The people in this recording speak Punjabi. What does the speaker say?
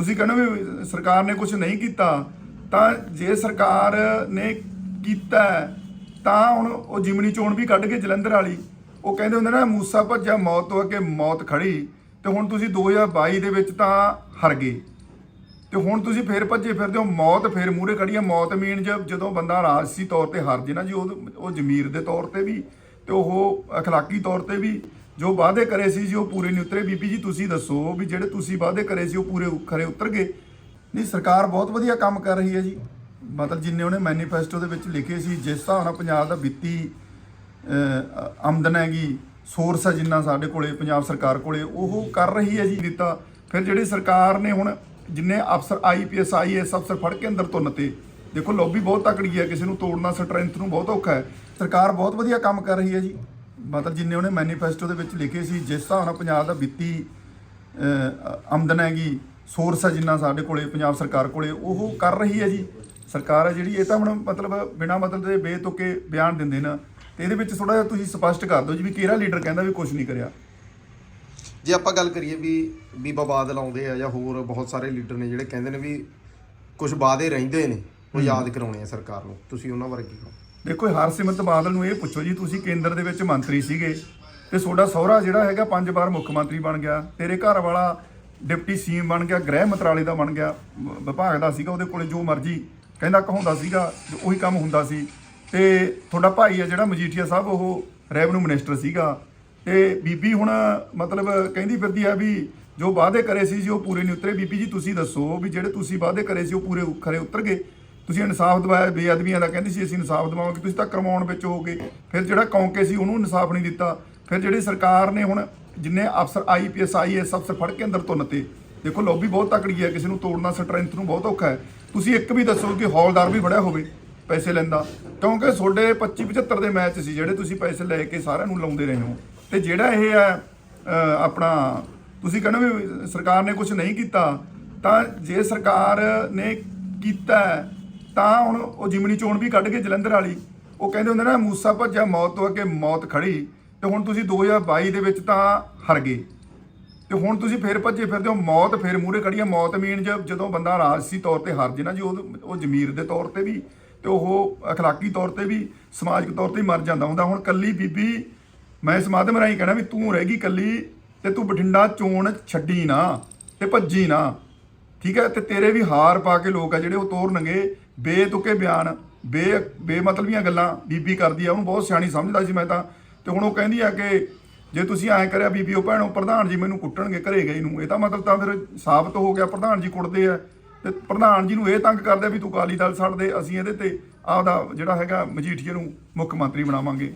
ਤੁਸੀਂ ਕਹਿੰਦੇ ਵੀ ਸਰਕਾਰ ਨੇ ਕੁਝ ਨਹੀਂ ਕੀਤਾ, ਤਾਂ ਜੇ ਸਰਕਾਰ ਨੇ ਕੀਤਾ ਤਾਂ ਹੁਣ ਉਹ ਜਿਮਨੀ ਚੋਣ ਵੀ ਕੱਢ ਕੇ ਜਲੰਧਰ ਵਾਲੀ, ਉਹ ਕਹਿੰਦੇ ਹੁੰਦੇ ਨਾ, ਮੂਸਾ ਭੱਜਾ ਮੌਤ ਤੋਂ ਅੱਗੇ ਮੌਤ ਖੜੀ, ਤੇ ਹੁਣ ਤੁਸੀਂ 2022 ਦੇ ਵਿੱਚ ਤਾਂ ਹਰ ਗਏ। ਤੇ ਹੁਣ ਤੁਸੀਂ ਫੇਰ ਭੱਜੇ ਫਿਰਦੇ ਹੋ, ਮੌਤ ਫੇਰ ਮੂਹਰੇ ਖੜੀ ਹੈ, ਮੌਤ ਮੀਨ ਜਦੋਂ ਬੰਦਾ ਰਾਜਸੀ ਤੌਰ ਤੇ ਹਾਰ ਜੇ ਨਾ ਜੀ, ਉਹ ਉਹ ਜ਼ਮੀਰ ਦੇ ਤੌਰ ਤੇ ਵੀ, ਤੇ ਉਹ ਅਖਲਾਕੀ ਤੌਰ ਤੇ ਵੀ ਜੋ ਵਾਅਦੇ ਕਰੇ ਸੀ ਜੀ ਉਹ ਪੂਰੇ ਨਹੀਂ ਉਤਰੇ। ਬੀਬੀ ਜੀ, ਤੁਸੀਂ ਦੱਸੋ ਵੀ ਜਿਹੜੇ ਤੁਸੀਂ ਵਾਅਦੇ ਕਰੇ ਸੀ ਉਹ ਪੂਰੇ ਖਰੇ ਉਤਰ ਗਏ। ਨਹੀਂ, ਸਰਕਾਰ ਬਹੁਤ ਵਧੀਆ ਕੰਮ ਕਰ ਰਹੀ ਹੈ ਜੀ। ਮਤਲਬ ਜਿੰਨੇ ਉਹਨੇ ਮੈਨੀਫੈਸਟੋ ਦੇ ਵਿੱਚ ਲਿਖੇ ਸੀ, ਜਿਸ ਹਿਸਾਬ ਨਾਲ ਪੰਜਾਬ ਦਾ ਵਿੱਤੀ ਆਮਦਨ ਹੈਗੀ ਸੋਰਸ ਹੈ ਜਿੰਨਾ ਸਾਡੇ ਕੋਲੇ, ਪੰਜਾਬ ਸਰਕਾਰ ਕੋਲੇ, ਉਹ ਕਰ ਰਹੀ ਹੈ ਜੀ ਦਿੱਤਾ। ਫਿਰ ਜਿਹੜੀ ਸਰਕਾਰ ਨੇ ਹੁਣ ਜਿੰਨੇ ਅਫਸਰ ਆਈਪੀਐਸ ਆਈਐਸ ਅਫਸਰ ਫੜ ਕੇ ਅੰਦਰ ਤੁੰਨਤੇ ਦੇਖੋ ਲੌਬੀ ਬਹੁਤ ਤਕੜੀ ਹੈ, ਕਿਸੇ ਨੂੰ ਤੋੜਨਾ ਸਟਰੈਂਥ ਨੂੰ ਬਹੁਤ ਔਖਾ ਹੈ। ਸਰਕਾਰ ਬਹੁਤ ਵਧੀਆ ਕੰਮ ਕਰ ਰਹੀ ਹੈ ਜੀ। ਮਤਲਬ ਜਿੰਨੇ ਉਹਨੇ ਮੈਨੀਫੈਸਟੋ ਦੇ ਵਿੱਚ ਲਿਖੇ ਸੀ ਜਿਸ ਹਿਸਾਬ ਨਾਲ ਪੰਜਾਬ ਦਾ ਵਿੱਤੀ ਆਮਦਨ ਹੈਗੀ ਸੋਰਸ ਹੈ ਜਿੰਨਾ ਸਾਡੇ ਕੋਲੇ ਪੰਜਾਬ ਸਰਕਾਰ ਕੋਲੇ ਉਹ ਕਰ ਰਹੀ ਹੈ ਜੀ। ਸਰਕਾਰ ਹੈ ਜਿਹੜੀ ਇਹ ਤਾਂ ਹੁਣ ਮਤਲਬ ਬਿਨਾ ਮਤਲਬ ਦੇ ਬੇਤੁਕੇ ਬਿਆਨ ਦਿੰਦੇ ਨੇ। ਤੇ ਇਹਦੇ ਵਿੱਚ ਥੋੜਾ ਜਿਹਾ ਤੁਸੀਂ ਸਪਸ਼ਟ ਕਰ ਦਿਓ ਜੀ ਵੀ ਕਿਹੜਾ ਲੀਡਰ ਕਹਿੰਦਾ ਵੀ ਕੁਝ ਨਹੀਂ ਕਰਿਆ। ਜੇ ਆਪਾਂ ਗੱਲ ਕਰੀਏ ਵੀ ਬੀਬਾ ਬਾਦਲ ਆਉਂਦੇ ਆ ਜਾਂ ਹੋਰ ਬਹੁਤ ਸਾਰੇ ਲੀਡਰ ਨੇ ਜਿਹੜੇ ਕਹਿੰਦੇ ਨੇ ਵੀ ਕੁਝ ਵਾਅਦੇ ਰਹਿੰਦੇ ਨੇ ਉਹ ਯਾਦ ਕਰਾਉਣੇ ਆ ਸਰਕਾਰ ਨੂੰ। ਤੁਸੀਂ ਉਹਨਾਂ ਬਾਰੇ ਕੀ ਕਹੋ ਦੇਖੋ ਹਰਸਿਮਰਤ ਬਾਦਲ ਨੂੰ ਇਹ ਪੁੱਛੋ ਜੀ, ਤੁਸੀਂ ਕੇਂਦਰ ਦੇ ਵਿੱਚ ਮੰਤਰੀ ਸੀਗੇ ਤੇ ਤੁਹਾਡਾ ਸਹੁਰਾ ਜਿਹੜਾ ਹੈਗਾ ਪੰਜ ਵਾਰ ਮੁੱਖ ਮੰਤਰੀ ਬਣ ਗਿਆ, ਤੇਰੇ ਘਰ ਵਾਲਾ ਡਿਪਟੀ ਸੀਐਮ ਬਣ ਗਿਆ, ਗ੍ਰਹਿ ਮੰਤਰਾਲੇ ਦਾ ਬਣ ਗਿਆ ਵਿਭਾਗ ਦਾ ਸੀਗਾ, ਉਹਦੇ ਕੋਲੇ ਜੋ ਮਰਜ਼ੀ ਕਹਿੰਦਾ ਕਹਾਉਂਦਾ ਸੀਗਾ ਉਹੀ ਕੰਮ ਹੁੰਦਾ ਸੀ। ਤੇ ਤੁਹਾਡਾ ਭਾਈ ਆ ਜਿਹੜਾ ਮਜੀਠੀਆ ਸਾਹਿਬ, ਉਹ ਰੈਵਨਿਊ ਮਿਨਿਸਟਰ ਸੀਗਾ। ਤੇ ਬੀਬੀ ਹੁਣ ਮਤਲਬ ਕਹਿੰਦੀ ਫਿਰਦੀ ਆ ਵੀ ਜੋ ਵਾਅਦੇ ਕਰੇ ਸੀ ਜੀ, ਉਹ ਪੂਰੇ ਨਹੀਂ ਉਤਰੇ। ਬੀਬੀ ਜੀ, ਤੁਸੀਂ ਦੱਸੋ ਵੀ ਜਿਹੜੇ ਤੁਸੀਂ ਵਾਅਦੇ ਕਰੇ ਸੀ, ਉਹ ਪੂਰੇ ਖਰੇ ਉਤਰ ਗਏ। ਤੁਸੀਂ ਇਨਸਾਫ ਦਿਵਾਇਆ, ਬੇਅਦਬੀਆਂ ਦਾ ਕਹਿੰਦੇ ਸੀ, ਅਸੀਂ ਇਨਸਾਫ ਦਿਵਾਵਾਂਗੇ। ਤੁਸੀਂ ਤਾਂ ਕਰਵਾਉਣ ਵਿੱਚ ਹੋਗੇ ਫਿਰ ਜਿਹੜਾ ਕੌਂਕੇ ਸੀ, ਉਹਨੂੰ ਇਨਸਾਫ ਨਹੀਂ ਦਿੱਤਾ। ਫਿਰ ਜਿਹੜੀ ਸਰਕਾਰ ਨੇ ਹੁਣ ਜਿੰਨੇ ਅਫਸਰ ਆਈਪੀਐਸ ਆਈਐਸ ਅਫਸਰ ਫੜ ਕੇ ਅੰਦਰ ਤੁੰਨਤੇ ਦੇਖੋ ਲੌਬੀ ਬਹੁਤ ਤਕੜੀ ਹੈ, ਕਿਸੇ ਨੂੰ ਤੋੜਨਾ ਸਟਰੈਂਥ ਨੂੰ ਬਹੁਤ ਔਖਾ ਹੈ। ਤੁਸੀਂ ਇੱਕ ਵੀ ਦੱਸੋ ਕਿ ਹੌਲਦਾਰ ਵੀ ਫੜਿਆ ਹੋਵੇ ਪੈਸੇ ਲੈਂਦਾ ਕਿਉਂਕਿ ਤੁਹਾਡੇ 25 75 ਦੇ ਮੈਚ ਸੀ, ਜਿਹੜੇ ਤੁਸੀਂ ਪੈਸੇ ਲੈ ਕੇ ਸਾਰਿਆਂ ਨੂੰ ਲਾਉਂਦੇ ਰਹੇ ਹੋ। ਤੇ ਜਿਹੜਾ ਇਹ ਹੈ ਆਪਣਾ, ਤੁਸੀਂ ਕਹਿੰਦੇ ਵੀ ਸਰਕਾਰ ਨੇ ਕੁਝ ਨਹੀਂ ਕੀਤਾ, ਤਾਂ ਜੇ ਸਰਕਾਰ ਨੇ ਕੀਤਾ ਤਾਂ ਹੁਣ ਉਹ ਜਿਮਨੀ ਚੋਣ ਵੀ ਕੱਢ ਕੇ ਜਲੰਧਰ ਵਾਲੀ, ਉਹ ਕਹਿੰਦੇ ਹੁੰਦੇ ਨਾ ਮੂਸਾ ਭੱਜਿਆ, ਮੌਤ ਤੋਂ ਅੱਗੇ ਮੌਤ ਖੜੀ, ਤੇ ਹੁਣ ਤੁਸੀਂ 2022 ਦੇ ਵਿੱਚ ਤਾਂ ਹਰ ਗਏ। ਤੇ ਹੁਣ ਤੁਸੀਂ ਫੇਰ ਭੱਜੇ ਫਿਰਦੇ ਹੋ, ਮੌਤ ਫੇਰ ਮੂਹਰੇ ਖੜੀ ਆ ਮੌਤ ਮੀਨ ਜਦੋਂ ਬੰਦਾ ਰਾਜਸੀ ਤੌਰ ਤੇ ਹਾਰ ਜੇ ਨਾ, ਜੀ ਉਹ ਉਹ ਜ਼ਮੀਰ ਦੇ ਤੌਰ ਤੇ ਵੀ, ਤੇ ਉਹ ਅਖਲਾਕੀ ਤੌਰ ਤੇ ਵੀ, ਸਮਾਜਿਕ ਤੌਰ ਤੇ ਮਰ ਜਾਂਦਾ ਹੁੰਦਾ। ਹੁਣ ਕੱਲੀ ਬੀਬੀ, ਮੈਂ ਇਸ ਮਾਧਿਅਮ ਰਾਹੀਂ ਕਹਿਣਾ ਵੀ ਤੂੰ ਰਹਿ ਗਈ ਕੱਲੀ, ਤੇ ਤੂੰ ਬਠਿੰਡਾ ਚੋਣ ਛੱਡੀ ਨਾ, ਤੇ ਭੱਜੀ ਨਾ। ਠੀਕ ਹੈ? ਤੇ ਤੇਰੇ ਵੀ ਹਾਰ ਪਾ ਕੇ ਲੋਕ ਆ ਜਿਹੜੇ ਉਹ ਤੋਰਨਗੇ ਬੇਤੁਕੇ ਬਿਆਨ। ਬੇ ਬੇਮਤਲਬੀਆਂ ਗੱਲਾਂ ਬੀਬੀ ਕਰਦੀ ਆ। ਉਹਨੂੰ ਬਹੁਤ ਸਿਆਣੀ ਸਮਝਦਾ ਸੀ ਮੈਂ ਤਾਂ। ਤੇ ਹੁਣ ਉਹ ਕਹਿੰਦੀ ਆ ਕਿ ਜੇ ਤੁਸੀਂ ਐਂ ਕਰਿਆ ਬੀਬੀ, ਉਹ ਭੈਣੋ, ਪ੍ਰਧਾਨ ਜੀ ਮੈਨੂੰ ਕੁੱਟਣਗੇ ਘਰੇ ਗਏ ਨੂੰ। ਇਹ ਤਾਂ ਮਤਲਬ ਤਾਂ ਫਿਰ ਸਾਬਤ ਹੋ ਗਿਆ। ਪ੍ਰਧਾਨ ਜੀ ਕੁੱਟਦੇ ਆ। ਤੇ ਪ੍ਰਧਾਨ ਜੀ ਨੂੰ ਇਹ ਤੰਗ ਕਰਦੇ ਆ ਵੀ ਤੂੰ ਅਕਾਲੀ ਦਲ ਛੱਡ ਦੇ। ਅਸੀਂ ਇਹਦੇ ਤੇ ਆਪਦਾ ਜਿਹੜਾ ਹੈਗਾ ਮਜੀਠੀਏ ਨੂੰ ਮੁੱਖ ਮੰਤਰੀ ਬਣਾਵਾਂਗੇ।